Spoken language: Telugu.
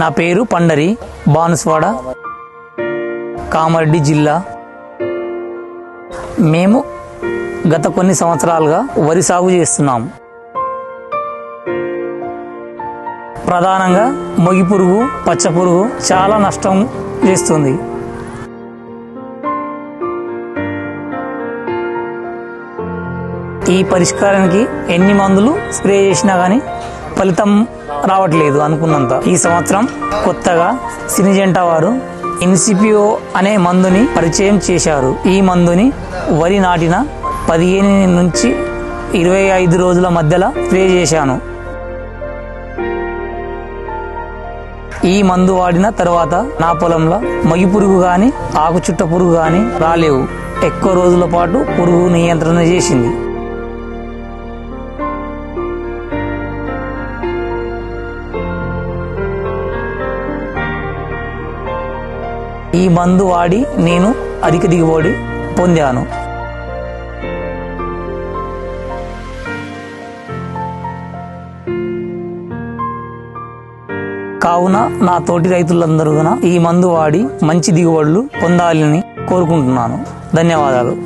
నా పేరు పండరి బానుస్వాడ కామారెడ్డి జిల్లా. మేము గత కొన్ని సంవత్సరాలుగా వరి సాగు చేస్తున్నాం. ప్రధానంగా మొగి పురుగు పచ్చ పురుగు చాలా నష్టం చేస్తుంది. ఈ పరిష్కారానికి ఎన్ని మందులు స్ప్రే చేసినా కానీ ఫలితం రావట్లేదు అనుకున్నంత. ఈ సంవత్సరం కొత్తగా సినిజెంటా వారు ఇన్సిపియో అనే మందుని పరిచయం చేశారు. ఈ మందుని వరి నాటిన పదిహేను నుంచి ఇరవై ఐదు రోజుల మధ్యలో స్ప్రే చేశాను. ఈ మందు వాడిన తర్వాత నా పొలంలో మగి పురుగు కానీ ఆకుచుట్ట పురుగు కానీ రాలేవు. ఎక్కువ రోజుల పాటు పురుగు నియంత్రణ చేసింది. ఈ మందు వాడి నేను అధిక దిగుబడి పొందాను. కావున నా తోటి రైతులందరూ ఈ మందు వాడి మంచి దిగుబడులు పొందాలని కోరుకుంటున్నాను. ధన్యవాదాలు.